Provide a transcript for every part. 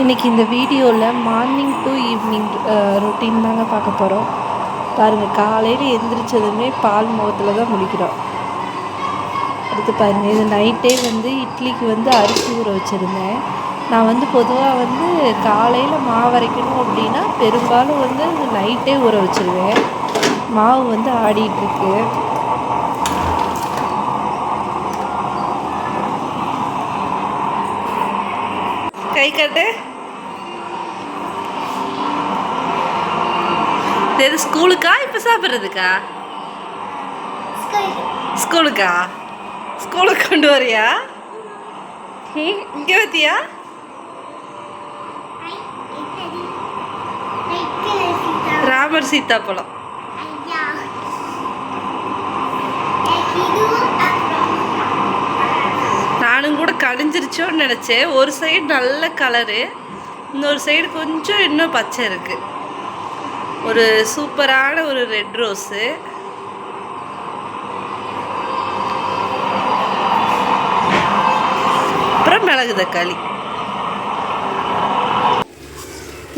இன்றைக்கி இந்த வீடியோவில் மார்னிங் டு ஈவினிங் ரொட்டீன் தாங்க பார்க்க போகிறோம் பாருங்கள் காலையில் எந்திரிச்சதுமே பால் முகத்தில் தான் முடிக்கிறோம். அடுத்து பாருங்கள் இது நைட்டே வந்து இட்லிக்கு வந்து அரிசி ஊற வச்சுருந்தேன். நான் வந்து பொதுவாக வந்து காலையில் மாவு அரைக்கணும் அப்படின்னா பெரும்பாலும் வந்து நைட்டே ஊற வச்சுருவேன். மாவு வந்து ஆடிட்டுருக்கு கை கட்டு. இது ஸ்கூலுக்கா? இப்போ சாப்பிட்றதுக்கா? ஸ்கூலுக்கா? ஸ்கூலுக்கு கொண்டு வரியா? இங்கே வத்தியா? ராமர் சீதாப்பழம் நானும் கூட கழிஞ்சிருச்சோன்னு நினச்சேன். ஒரு சைடு நல்ல கலரு இன்னொரு சைடு கொஞ்சம் இன்னும் பச்சை இருக்குது ஒரு சூப்பரான ஒரு ரெட் ரோஸு. அப்புறம் மிளகு தக்காளி.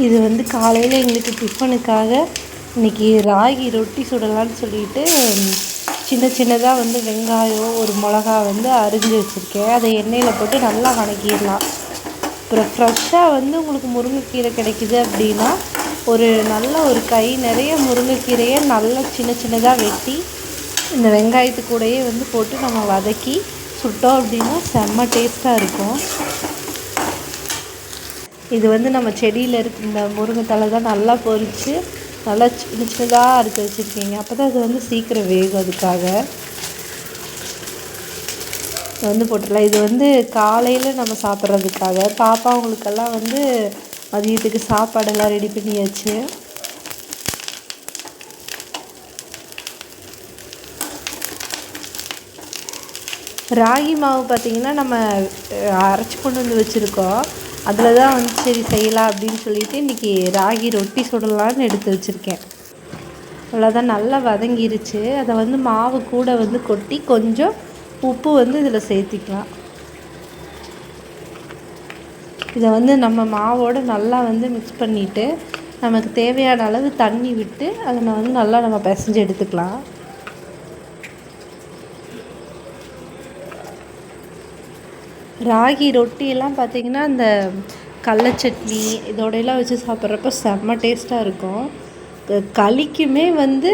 இது வந்து காலையில் எங்களுக்கு டிஃபனுக்காக இன்னைக்கு ராகி ரொட்டி சுடலான்னு சொல்லிட்டு சின்ன சின்னதாக வந்து வெங்காயம் ஒரு மிளகா வந்து அரிஞ்சு வச்சுருக்கேன். அதை எண்ணெயில் போட்டு நல்லா வணக்கிடலாம். அப்புறம் ஃப்ரெஷ்ஷாக வந்து உங்களுக்கு முருங்கைக்கீரை கிடைக்குது அப்படின்னா ஒரு நல்ல ஒரு கை நிறைய முருங்கைக்கீரையை நல்லா சின்ன சின்னதாக வெட்டி இந்த வெங்காயத்து கூடயே வந்து போட்டு நம்ம வதக்கி சுட்டோம் அப்படின்னா செம்ம டேஸ்ட்டாக இருக்கும். இது வந்து நம்ம செடியில் இருக்க இந்த முருங்கைத்தலை தான் நல்லா பொரித்து நல்லா சின்ன சின்னதாக அறுத்து வச்சுருக்கீங்க. அப்போ தான் அது வந்து சீக்கிரம் வேகும் அதுக்காக. இது வந்து போட்டுடலாம். இது வந்து காலையில் நம்ம சாப்பிட்றதுக்காக. பாப்பாவங்களுக்கெல்லாம் வந்து மதியத்துக்கு சாப்பாடெல்லாம் ரெடி பண்ணியாச்சு. ராகி மாவு பார்த்திங்கன்னா நம்ம அரைச்சி கொண்டு வந்து வச்சுருக்கோம். அதில் தான் வந்து சரி செய்யலாம் அப்படின்னு சொல்லிட்டு இன்றைக்கி ராகி ரொட்டி சுடலான்னு எடுத்து வச்சுருக்கேன். அவ்வளோதான் நல்லா வதங்கிருச்சு. அதை வந்து மாவு கூட வந்து கொட்டி கொஞ்சம் உப்பு வந்து இதில் சேர்த்திக்கலாம். இதை வந்து நம்ம மாவோடு நல்லா வந்து மிக்ஸ் பண்ணிவிட்டு நமக்கு தேவையான அளவு தண்ணி விட்டு அதை வந்து நல்லா நம்ம பிசைஞ்சு எடுத்துக்கலாம். ராகி ரொட்டியெல்லாம் பார்த்திங்கன்னா அந்த கடல சட்னி இதோடையெல்லாம் வச்சு சாப்பிட்றப்ப செம்ம டேஸ்ட்டாக இருக்கும். களிக்குமே வந்து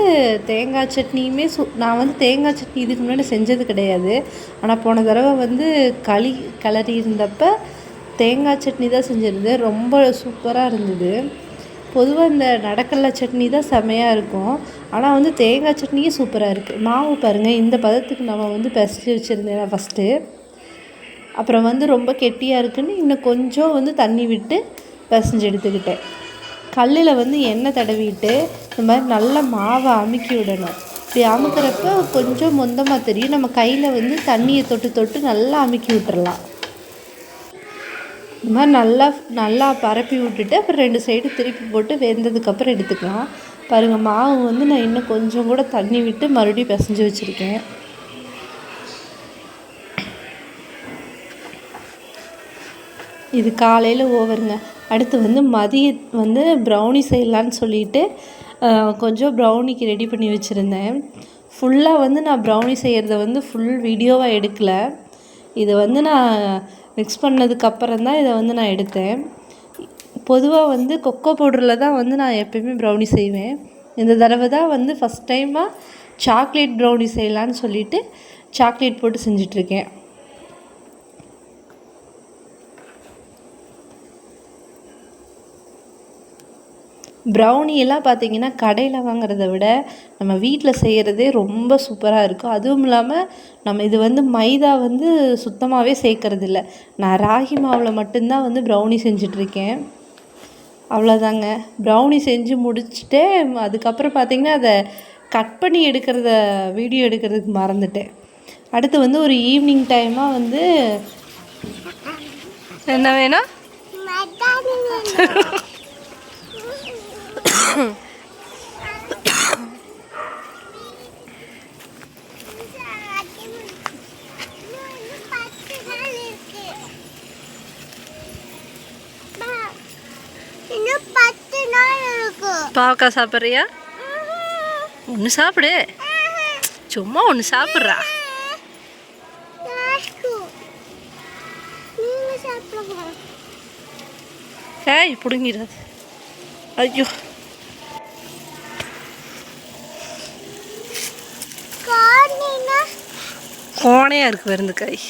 தேங்காய் சட்னியுமே சு நான் வந்து தேங்காய் சட்னி இதுக்கு முன்னாடி செஞ்சது கிடையாது. ஆனால் போன தடவை வந்து களி கிளறி இருந்தப்போ தேங்காய் சட்னி தான் செஞ்சுருந்தேன் ரொம்ப சூப்பராக இருந்தது. பொதுவாக இந்த நடக்கல்ல சட்னி தான் செமையாக இருக்கும். ஆனால் வந்து தேங்காய் சட்னியும் சூப்பராக இருக்குது மாவு பாருங்கள் இந்த பதத்துக்கு நம்ம வந்து பிசைஞ்சு வச்சுருந்தேன் ஃபஸ்ட்டு அப்புறம் வந்து ரொம்ப கெட்டியாக இருக்குன்னு இன்னும் கொஞ்சம் வந்து தண்ணி விட்டு பிசைஞ்சு எடுத்துக்கிட்டேன். கல்லில் வந்து எண்ணெய் தடவிட்டு இந்த மாதிரி நல்லா மாவை அமுக்கி விடணும். இப்படி அமுக்கிறப்ப கொஞ்சம் மொந்தமாக தெரியும். நம்ம கையில் வந்து தண்ணியை தொட்டு தொட்டு நல்லா அமுக்கி விட்டுறலாம். இந்த மாதிரி நல்லா நல்லா பரப்பி விட்டுட்டு அப்புறம் ரெண்டு சைடு திருப்பி போட்டு வெந்ததுக்கப்புறம் எடுத்துக்கலாம். பாருங்கள் மாவு வந்து நான் இன்னும் கொஞ்சம் கூட தண்ணி விட்டு மறுபடியும் பிசைஞ்சு வச்சுருக்கேன். இது காலையில் ஓவருங்க. அடுத்து வந்து மதிய வந்து ப்ரௌனி செய்யலான்னு சொல்லிட்டு கொஞ்சம் ப்ரௌனிக்கு ரெடி பண்ணி வச்சுருந்தேன். ஃபுல்லாக வந்து நான் ப்ரௌனி செய்கிறத வந்து ஃபுல் வீடியோவாக எடுக்கலை. இதை வந்து நான் மிக்ஸ் பண்ணதுக்கப்புறம் தான் இதை வந்து நான் எடுத்தேன். பொதுவாக வந்து கொக்கோ பவுடரில் தான் வந்து நான் எப்போயுமே ப்ரௌனி செய்வேன். இந்த தடவை தான் வந்து ஃபஸ்ட் டைமாக சாக்லேட் ப்ரௌனி செய்யலான்னு சொல்லிவிட்டு சாக்லேட் போட்டு செஞ்சிட்ருக்கேன் ப்ரௌனியெல்லாம் பார்த்திங்கன்னா பார்த்தீங்கன்னா கடையில் வாங்குறத விட நம்ம வீட்டில் செய்கிறதே ரொம்ப சூப்பராக இருக்கும். அதுவும் இல்லாமல் நம்ம இது வந்து மைதா வந்து சுத்தமாகவே சேர்க்கறதில்ல. நான் ராகி மாவில் மட்டும்தான் வந்து ப்ரௌனி செஞ்சிட்ருக்கேன் அவ்வளோதாங்க ப்ரௌனி செஞ்சு முடிச்சுட்டு அதுக்கப்புறம் பார்த்திங்கன்னா அதை கட் பண்ணி எடுக்கிறத வீடியோ எடுக்கிறதுக்கு மறந்துட்டேன். அடுத்து வந்து ஒரு ஈவினிங் டைமாக வந்து என்ன வேணும். பாவக்காய் சாப்பிட்றியா? ஒன்று சாப்பிடு. சும்மா ஒன்று சாப்பிட்றா. ஏய் பிடுங்கிடாது. ஐயோ. கோணையாக இருக்கு வருந்த காய்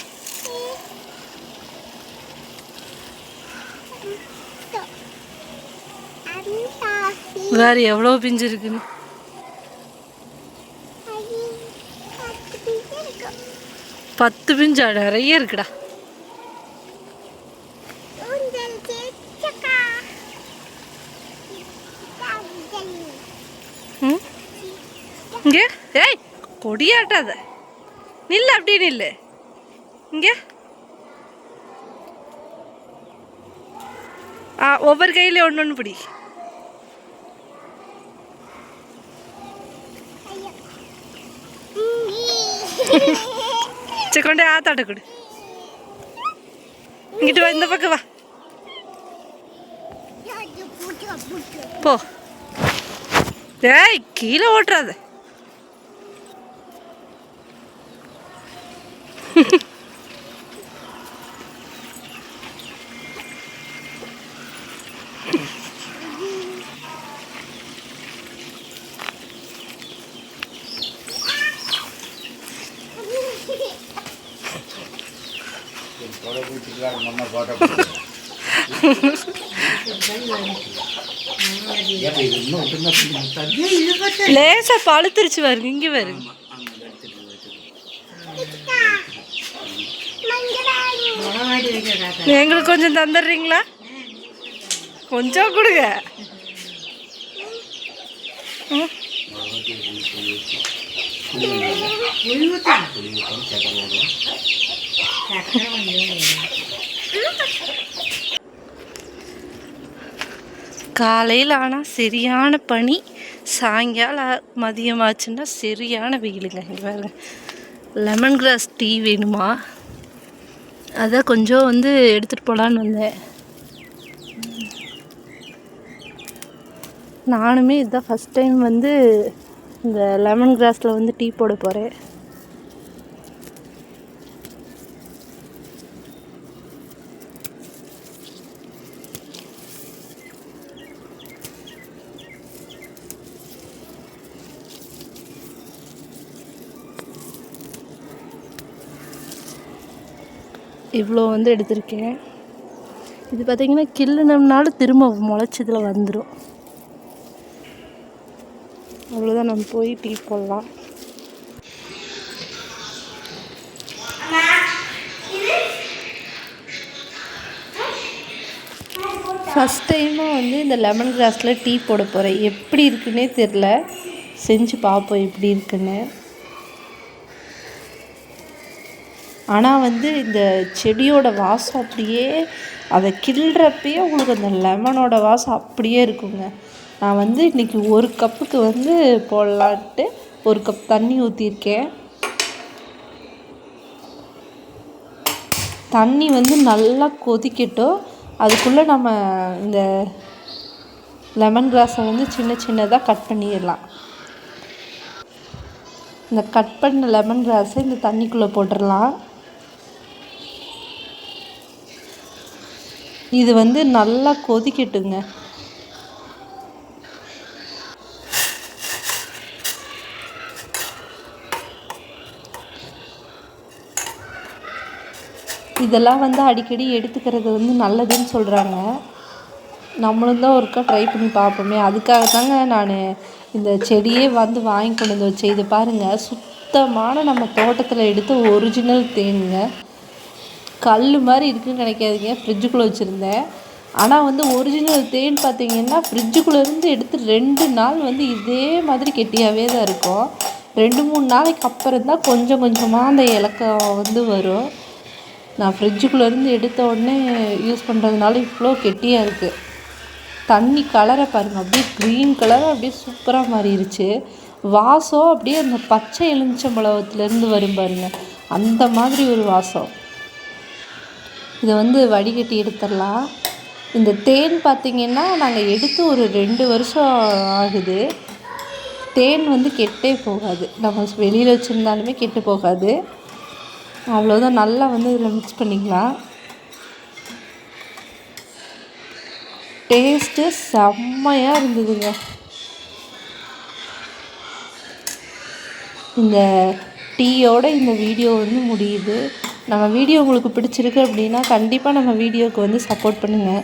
வேறு எவ்வளோ பிஞ்சு இருக்குன்னு? பத்து பிஞ்சா? நிறைய இருக்குடா உந்தல் சேச்சக்கா தந்தல் ம் இங்கே ஏய் கொடியாட்டாத நில்லு அப்படியே நில்லு. இங்கே. ஆ ஒவ்வொரு கையில ஒன்று ஒன்று பிடி. சரி கொண்டு ஆத்தாட்ட கொடு. இங்கிட்டு வா இந்த பக்கம் வா. போ. ஏய் கீழே ஓட்டுறாத. லேசா பழுத்துருச்சு பாருங்க இங்கே பாருங்க எங்களுக்கு கொஞ்சம் தந்துடுறீங்களா? கொஞ்சம் கொடுங்க. ம். காலையில் ஆனால் சரியான பனி சாயங்காலம் மதியமாச்சுன்னா சரியான வெயிலுங்க. இங்கே பாருங்க. லெமன் கிராஸ் டீ வேணுமா? அதான் கொஞ்சம் வந்து எடுத்துகிட்டு போகலான்னு வந்தேன். நானுமே இதுதான் ஃபஸ்ட் டைம் வந்து இந்த லெமன் கிராஸில் வந்து டீ போட போகிறேன் இவ்வளோ வந்து எடுத்திருக்கேன். இது பார்த்திங்கன்னா கிள்ளுனம்னாலும் திரும்ப முளைச்சதில் வந்துடும் அவ்வளோதான் நம்ம போய் டீ போடலாம். ஃபஸ்ட் டைமாக வந்து இந்த லெமன் கிராஸில் டீ போட போகிறேன் எப்படி இருக்குன்னே தெரில செஞ்சு பார்ப்போம் எப்படி இருக்குன்னு. ஆனால் வந்து இந்த செடியோட வாசம் அப்படியே அதை கிள்றப்பயே உங்களுக்கு அந்த லெமனோட வாசம் அப்படியே இருக்குங்க. நான் வந்து இன்றைக்கி ஒரு கப்புக்கு வந்து போடலான்ட்டு ஒரு கப் தண்ணி ஊற்றிருக்கேன் தண்ணி வந்து நல்லா கொதிக்கட்டும். அதுக்குள்ளே நம்ம இந்த லெமன் கிராஸை வந்து சின்ன சின்னதாக கட் பண்ணிடலாம். இந்த கட் பண்ண லெமன் கிராஸை இந்த தண்ணிக்குள்ளே போட்டுடலாம். இது வந்து நல்லா கொதிக்கட்டுங்க. இதெல்லாம் வந்து அடிக்கடி எடுத்துக்கிறது வந்து நல்லதுன்னு சொல்கிறாங்க நம்மளும் தான் ஒருக்கா ட்ரை பண்ணி பார்ப்போமே. அதுக்காக தாங்க நான் இந்த செடியே வந்து வாங்கி கொண்டு வந்து வச்சேன். இது பாருங்கள் சுத்தமான நம்ம தோட்டத்தில் எடுத்த ஒரிஜினல் தேனுங்க. கல் மாதிரி இருக்குன்னு நினைக்காதீங்க. ஃப்ரிட்ஜுக்குள்ளே வச்சுருந்தேன். ஆனால் வந்து ஒரிஜினல் தேன் பார்த்தீங்கன்னா ஃப்ரிட்ஜுக்குள்ளேருந்து எடுத்து ரெண்டு நாள் வந்து இதே மாதிரி கெட்டியாகவே தான் இருக்கும். ரெண்டு மூணு நாளைக்கு அப்புறம் தான் கொஞ்சம் கொஞ்சமாக அந்த இலக்கம் வந்து வரும். நான் ஃப்ரிட்ஜுக்குள்ளேருந்து எடுத்த உடனே யூஸ் பண்ணுறதுனால இவ்வளோ கெட்டியாக இருக்குது தண்ணி கலரை பாருங்கள் அப்படியே க்ரீன் கலராக அப்படியே சூப்பராக மாறிடுச்சு வாசம் அப்படியே அந்த பச்சை எலுமிச்சம்பழத்துலேருந்து வரும் பாருங்கள் அந்த மாதிரி ஒரு வாசம். இதை வந்து வடிகட்டி எடுத்துடலாம். இந்த தேன் பார்த்திங்கன்னா நாங்கள் எடுத்து ஒரு ரெண்டு வருஷம் ஆகுது. தேன் வந்து கெட்டே போகாது. நம்ம வெளியில் வச்சுருந்தாலுமே கெட்டு போகாது. அவ்வளோதான் நல்லா வந்து இதில் மிக்ஸ் பண்ணிக்கலாம். டேஸ்ட்டு செம்மையாக இருந்ததுங்க. இந்த டீயோட இந்த வீடியோ வந்து முடியுது. நம்ம வீடியோ உங்களுக்கு பிடிச்சிருக்கு அப்படின்னா கண்டிப்பாக நம்ம வீடியோவுக்கு வந்து சப்போர்ட் பண்ணுங்கள்